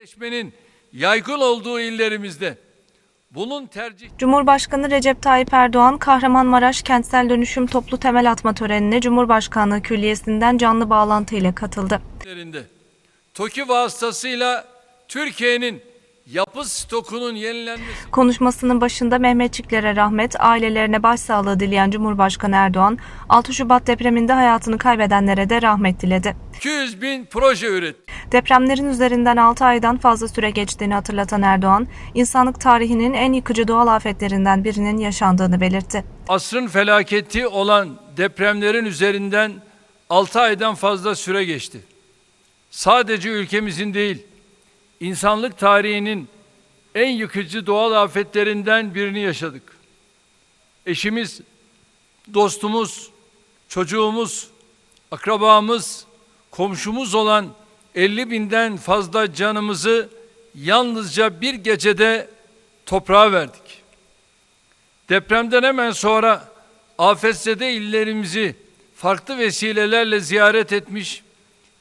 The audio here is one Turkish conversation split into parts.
Seçmenin yaygın olduğu illerimizde bunun tercih Cumhurbaşkanı Recep Tayyip Erdoğan, Kahramanmaraş Kentsel Dönüşüm Toplu Temel Atma Töreni'ne Cumhurbaşkanlığı Külliyesi'nden canlı bağlantı ile katıldı. TOKİ vasıtasıyla Türkiye'nin yapı stokunun yenilenmesi Konuşmasının başında Mehmetçiklere rahmet, ailelerine başsağlığı dileyen Cumhurbaşkanı Erdoğan, 6 Şubat depreminde hayatını kaybedenlere de rahmet diledi. 200 bin proje üretti. Depremlerin üzerinden 6 aydan fazla süre geçtiğini hatırlatan Erdoğan, insanlık tarihinin en yıkıcı doğal afetlerinden birinin yaşandığını belirtti. Asrın felaketi olan depremlerin üzerinden 6 aydan fazla süre geçti. Sadece ülkemizin değil, insanlık tarihinin en yıkıcı doğal afetlerinden birini yaşadık. Eşimiz, dostumuz, çocuğumuz, akrabamız, komşumuz olan 50 binden fazla canımızı yalnızca bir gecede toprağa verdik. Depremden hemen sonra afetzede illerimizi farklı vesilelerle ziyaret etmiş,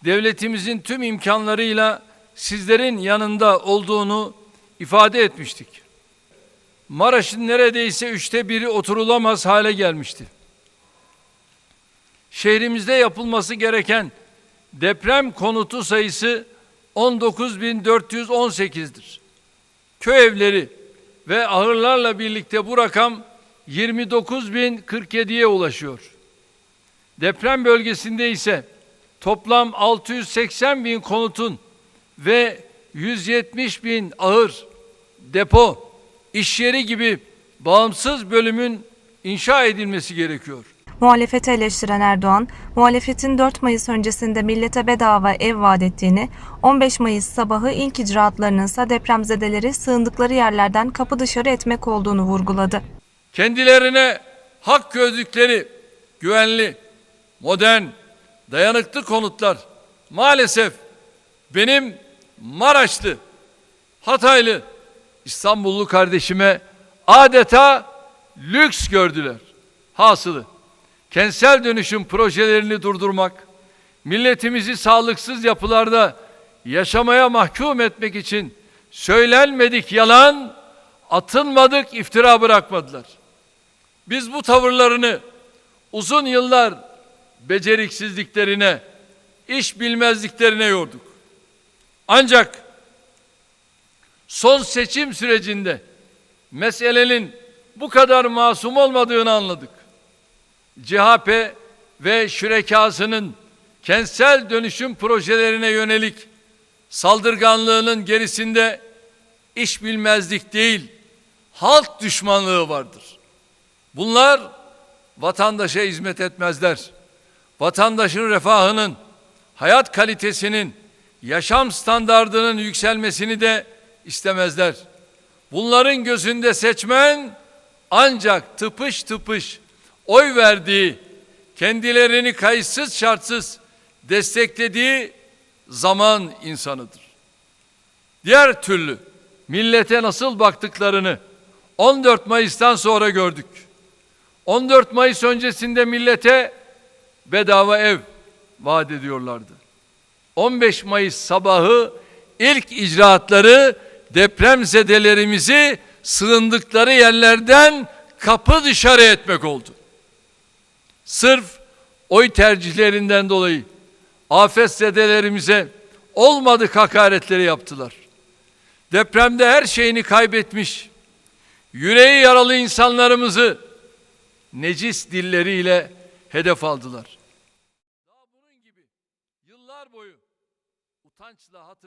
devletimizin tüm imkanlarıyla sizlerin yanında olduğunu ifade etmiştik. Maraş'ın neredeyse üçte biri oturulamaz hale gelmişti. Şehrimizde yapılması gereken deprem konutu sayısı 19.418'dir. Köy evleri ve ahırlarla birlikte bu rakam 29.047'ye ulaşıyor. Deprem bölgesinde ise toplam 680 bin konutun ve 170 bin ahır, depo, iş yeri gibi bağımsız bölümün inşa edilmesi gerekiyor. Muhalefeti eleştiren Erdoğan, muhalefetin 4 Mayıs öncesinde millete bedava ev vaat ettiğini, 15 Mayıs sabahı ilk icraatlarının ise depremzedeleri sığındıkları yerlerden kapı dışarı etmek olduğunu vurguladı. kendilerine hak gördükleri güvenli, modern, dayanıklı konutlar maalesef benim Maraşlı, Hataylı, İstanbullu kardeşime adeta lüks gördüler. Hasılı kentsel dönüşüm projelerini durdurmak, milletimizi sağlıksız yapılarda yaşamaya mahkum etmek için söylenmedik yalan, atılmadık iftira bırakmadılar. Biz bu tavırlarını uzun yıllar beceriksizliklerine, iş bilmezliklerine yorduk. Ancak son seçim sürecinde meselenin bu kadar masum olmadığını anladık. CHP ve şürekasının kentsel dönüşüm projelerine yönelik saldırganlığının gerisinde iş bilmezlik değil, halk düşmanlığı vardır. Bunlar vatandaşa hizmet etmezler. Vatandaşın refahının, hayat kalitesinin, yaşam standardının yükselmesini de istemezler. Bunların gözünde seçmen ancak tıpış tıpış oy verdiği, kendilerini kayıtsız şartsız desteklediği zaman insanıdır. Diğer türlü millete nasıl baktıklarını 14 Mayıs'tan sonra gördük. 14 Mayıs öncesinde millete bedava ev vaat ediyorlardı. 15 Mayıs sabahı ilk icraatları depremzedelerimizi sığındıkları yerlerden kapı dışarı etmek oldu. Sırf oy tercihlerinden dolayı afetzedelerimize olmadık hakaretleri yaptılar. Depremde her şeyini kaybetmiş, yüreği yaralı insanlarımızı necis dilleriyle hedef aldılar. Daha bunun